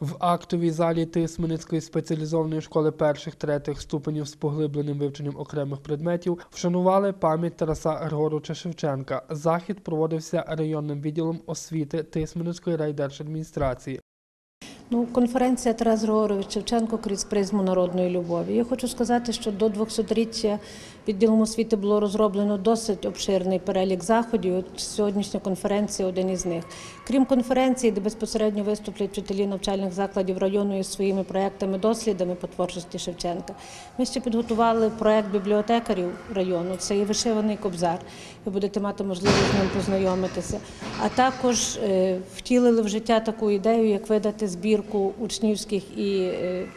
В актовій залі Тисменницької спеціалізованої школи перших третіх ступенів з поглибленим вивченням окремих предметів вшанували пам'ять Тараса Григоровича Шевченка. Захід проводився районним відділом освіти Тисменницької райдержадміністрації. Ну, конференція Тарас Григорович Шевченко крізь призму народної любові. Я хочу сказати, що до 200-річчя відділом освіти було розроблено досить обширний перелік заходів. От Сьогоднішня конференція один із них. Крім конференції, де безпосередньо виступлять вчителі навчальних закладів району із своїми проектами, дослідами по творчості Шевченка. Ми ще підготували проект бібліотекарів району. Це і вишиваний кобзар. Ви будете мати можливість з ним познайомитися. А також е, втілили в життя таку ідею, як видати збірку учнівських і е,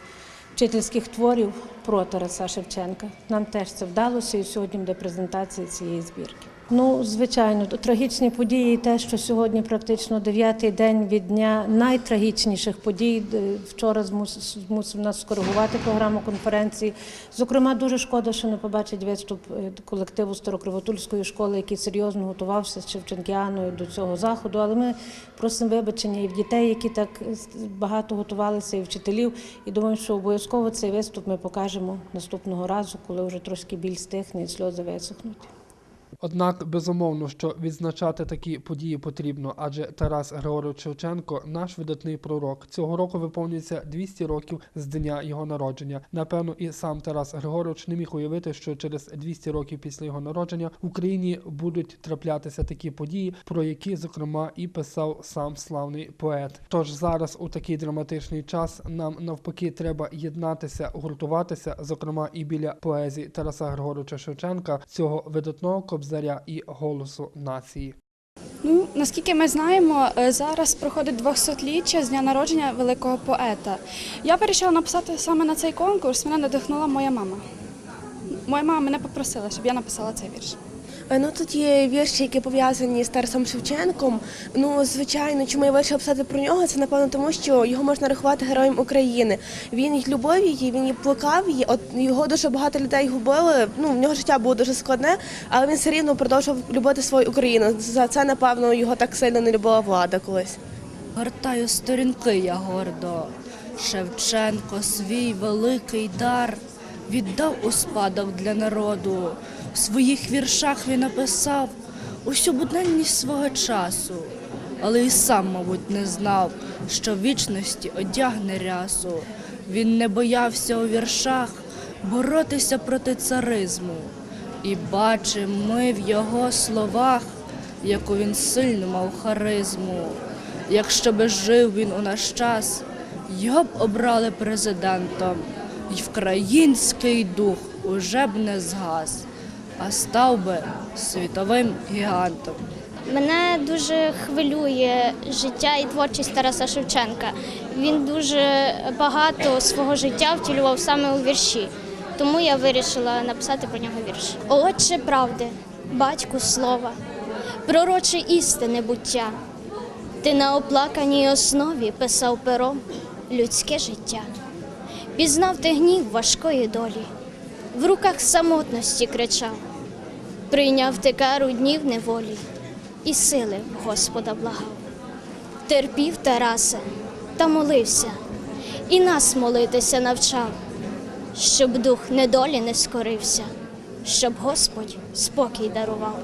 вчительських творів про Тараса Шевченка. Нам теж це вдалося, і сьогодні буде презентація цієї збірки. Ну, звичайно, трагічні події, і те, що сьогодні практично дев'ятий день від дня найтрагічніших подій. Вчора змус- змусив нас скоригувати програму конференції. Зокрема, дуже шкода, що не побачить виступ е, колективу Старокривотульської школи, який серйозно готувався з Шевченкіаною до цього заходу. Але ми просимо вибачення і в дітей, які так багато готувалися, і вчителів. І думаю, що обов'язково цей виступ ми покажемо наступного разу, коли вже трошки біль стихне і сльози висохнуть. Однак, безумовно, що відзначати такі події потрібно, адже Тарас Григорович Шевченко наш видатний пророк. Цього року виповнюється 200 років з дня його народження. Напевно, і сам Тарас Григорович не міг уявити, що через 200 років після його народження в Україні будуть траплятися такі події, про які, зокрема, і писав сам славний поет. Тож зараз, у такий драматичний час, нам навпаки треба єднатися, гуртуватися, зокрема і біля поезії Тараса Григоровича Шевченка, цього видатного кобзаря і голосу нації. Ну, наскільки ми знаємо, е, зараз проходить 200-ліття з дня народження великого поета. Я вирішила написати саме на цей конкурс. Мене надихнула моя мама. Моя мама мене попросила, щоб я написала цей вірш. Е, Ну тут є вірші, які пов'язані з Тарасом Шевченком. Ну, звичайно, чому я вирішила писати про нього? Це напевно тому, що його можна рахувати героєм України. Він і любив її, він і плакав її. От його дуже багато людей губили. Ну, в нього життя було дуже складне, але він все рівно продовжував любити свою Україну. За це, напевно, його так сильно не любила влада колись. Гортаю сторінки я гордо. Шевченко свій великий дар віддав у спадок для народу. В своїх віршах він написав усю буденність свого часу, але і сам, мабуть, не знав, що вічності одягне рясу. Він не боявся у віршах боротися проти царизму. І бачимо ми в його словах, яку він сильну мав харизму. Якщо би жив він у наш час, його б обрали президентом, і вкраїнський дух уже б не згас, а став би світовим гігантом. Мене дуже хвилює життя і творчість Тараса Шевченка. Він дуже багато свого життя втілював саме у вірші. Тому я вирішила написати про нього вірш. Отче правди, батьку слова, пророче істини буття. Ти на оплаканій основі писав пером людське життя. Пізнав ти гнів важкої долі, в руках самотності кричав. Прийняв ти кару днів неволі і сили Господа благав. Терпів Тарасе та молився, і нас молитися навчав, щоб дух недолі не скорився, щоб Господь спокій дарував.